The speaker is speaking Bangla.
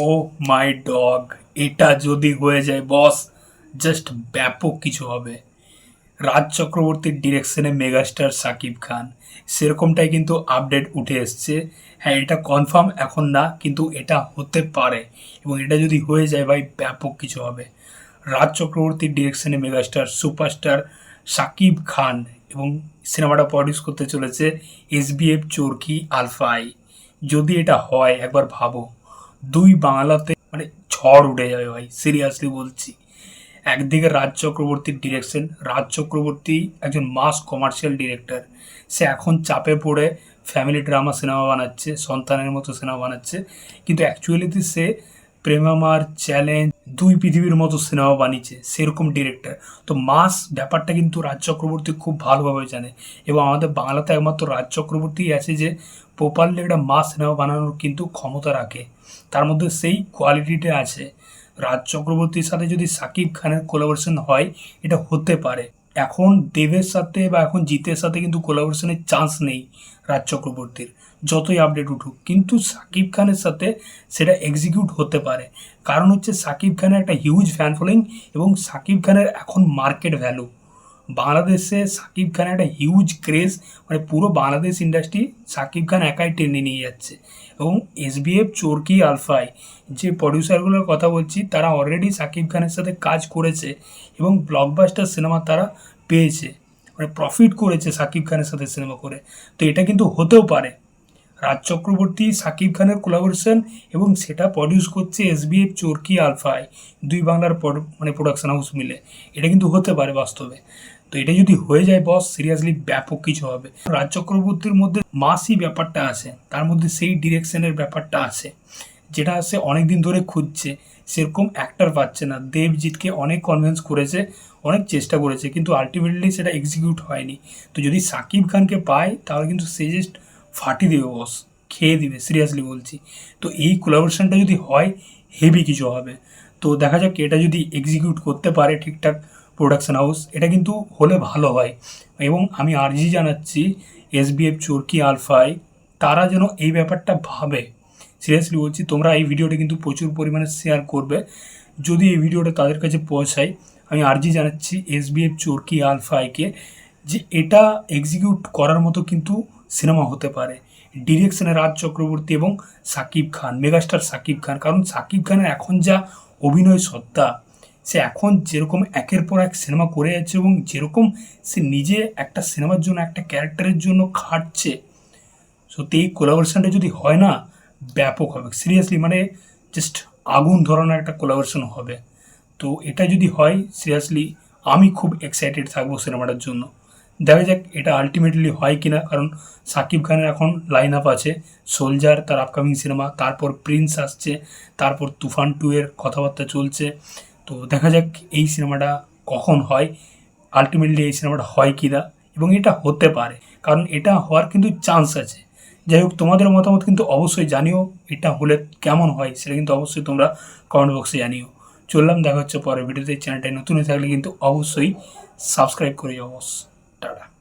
ও মাই ডগ এটা যদি হয়ে যায় বস জাস্ট ব্যাপক কিছু হবে। রাজ চক্রবর্তীর ডিরেকশনে মেগাস্টার সাকিব খান। সেরকমটাই কিন্তু আপডেট উঠে এসছে। হ্যাঁ এটা কনফার্ম এখন না, কিন্তু এটা হতে পারে। এবং এটা যদি হয়ে যায় ভাই, ব্যাপক কিছু হবে। রাজ চক্রবর্তীর ডিরেকশনে মেগাস্টার সুপারস্টার সাকিব খান এবং সিনেমাটা প্রডিউস করতে চলেছে এস এসবিএফ চোরকি আলফাই যদি এটা হয়, একবার ভাবো। দুই বাংলাতে মানে ঝড় উঠে যাবে ভাই সিরিয়াসলি বলছি। একদিকে রাজ চক্রবর্তীর ডিরেকশন রাজ চক্রবর্তী একজন মাস কমার্শিয়াল ডিরেক্টর সে এখন চাপে পড়ে ফ্যামিলি ড্রামা সিনেমা বানাচ্ছে, সন্তানের মতো সিনেমা বানাচ্ছে। কিন্তু অ্যাকচুয়ালিতে সে প্রেমামার চ্যালেঞ্জ দুই পৃথিবীর মতো সিনেমা বানিয়েছে, সেরকম ডিরেক্টর। তো মাস ব্যাপারটা কিন্তু রাজ চক্রবর্তী খুব ভালোভাবে জানে এবং আমাদের বাংলাতে একমাত্র রাজ চক্রবর্তীই আছে যে প্রপারলি একটা মাস সিনেমা বানানোর কিন্তু ক্ষমতা রাখে। তার মধ্যে সেই কোয়ালিটিটা আছে। রাজ চক্রবর্তীর সাথে যদি সাকিব খানের কোলাবোরেশন হয়, এটা হতে পারে। এখন দেবের সাথে বা এখন জিতের সাথে কিন্তু কোলাবোরেশনের চান্স নেই রাজ চক্রবর্তীর। যতই আপডেট উঠুক। কিন্তু সাকিব খানের সাথে সেটা এক্সিকিউট হতে পারে। কারণ হচ্ছে সাকিব খানের একটা হিউজ ফ্যান ফলোয়িং এবং সাকিব খানের এখন মার্কেট ভ্যালু বাংলাদেশে সাকিব খানের একটা হিউজ ক্রেজ মানে পুরো বাংলাদেশ ইন্ডাস্ট্রি সাকিব খান একাই টেনে নিয়ে যাচ্ছে। এবং এসবিএফ চোরকি, আলফাই যে প্রডিউসারগুলোর কথা বলছি, তারা অলরেডি সাকিব খানের সাথে কাজ করেছে এবং ব্লকবাস্টার সিনেমা তারা পেয়েছে। মানে প্রফিট করেছে সাকিব খানের সাথে সিনেমা করে। তো এটা কিন্তু হতেও পারে। রাজ চক্রবর্তী, সাকিব খানের কোলাবোরেশন এবং সেটা প্রডিউস করছে এসবিএফ চোরকি আলফাই দুই বাংলার মানে প্রোডাকশন হাউস মিলে। এটা কিন্তু হতে পারে বাস্তবে। তো এটা যদি হয়ে যায় বস সিরিয়াসলি ব্যাপক কিছু হবে। রাজ চক্রবর্তীর মধ্যে মাসি ব্যাপারটা আছে, তার মধ্যে সেই ডিরেকশনের ব্যাপারটা আছে, যেটা সে অনেক দিন ধরে খুঁজছে। সেরকম অ্যাক্টার পাচ্ছে না। দেবজিৎকে অনেক কনভিন্স করেছে, অনেক চেষ্টা করেছে, কিন্তু আলটিমেটলি সেটা এক্সিকিউট হয়নি। তো যদি সাকিব খানকে পায়, তাহলে কিন্তু সে জাস্ট ফাটিয়ে দেবে বস খেয়ে দিবে সিরিয়াসলি বলছি। তো এই কোলাবোরেশনটা যদি হয় হেভি কিছু হবে। তো দেখা যাক এটা যদি এক্সিকিউট করতে পারে ঠিকঠাক প্রোডাকশন হাউস এটা কিন্তু হলে ভালো হয়। এবং আমি আর্জি জানাচ্ছি এস এসবিএফ চোরকি আলফাই তারা যেন এই ব্যাপারটা ভাবে। সিরিয়াসলি বলছি, তোমরা এই ভিডিওটা কিন্তু প্রচুর পরিমাণে শেয়ার করবে। যদি এই ভিডিওটা তাদের কাছে পৌঁছায়, আমি আর্জি জানাচ্ছি এস এসবিএফ চোরকি আলফাইকে যে এটা এক্সিকিউট করার মতো কিন্তু সিনেমা হতে পারে। ডিরেকশনে রাজ চক্রবর্তী এবং সাকিব খান, মেগাস্টার সাকিব খান। কারণ সাকিব খানের এখন যা অভিনয় সত্তা, সে এখন যেরকম একের পর এক সিনেমা করে যাচ্ছে এবং যেরকম সে নিজে একটা সিনেমার জন্য, একটা ক্যারেক্টারের জন্য খাটছে, সত্যি এই কোলাবোরেশনটা যদি হয় না, ব্যাপক হবে। সিরিয়াসলি মানে জাস্ট আগুন ধরনের একটা কোলাবোরেশন হবে। তো এটা যদি হয় সিরিয়াসলি আমি খুব এক্সাইটেড থাকব সিনেমাটার জন্য। দেখা যাক এটা আলটিমেটলি হয় কিনা, কারণ সাকিব খানের এখন লাইন আপ আছে সোলজার তার আপকামিং সিনেমা তারপর প্রিন্স আসছে, তারপর তুফান টু এর কথাবার্তা চলছে, তো দেখা যাক এই সিনেমাটা কখন হয় আলটিমেটলি এই সিনেমাটা হয় কি না এবং এটা হতে পারে, কারণ এটা হওয়ার কিন্তু চান্স আছে। যাই হোক, তোমাদের মতামত কিন্তু অবশ্যই জানিও, এটা হলে কেমন হয় সেটা কিন্তু অবশ্যই তোমরা কমেন্ট বক্সে জানিও। চললাম, দেখা হচ্ছে পরের ভিডিওতে চ্যানেলটায় নতুন হয়ে থাকলে কিন্তু অবশ্যই সাবস্ক্রাইব করে যাও বস Tada.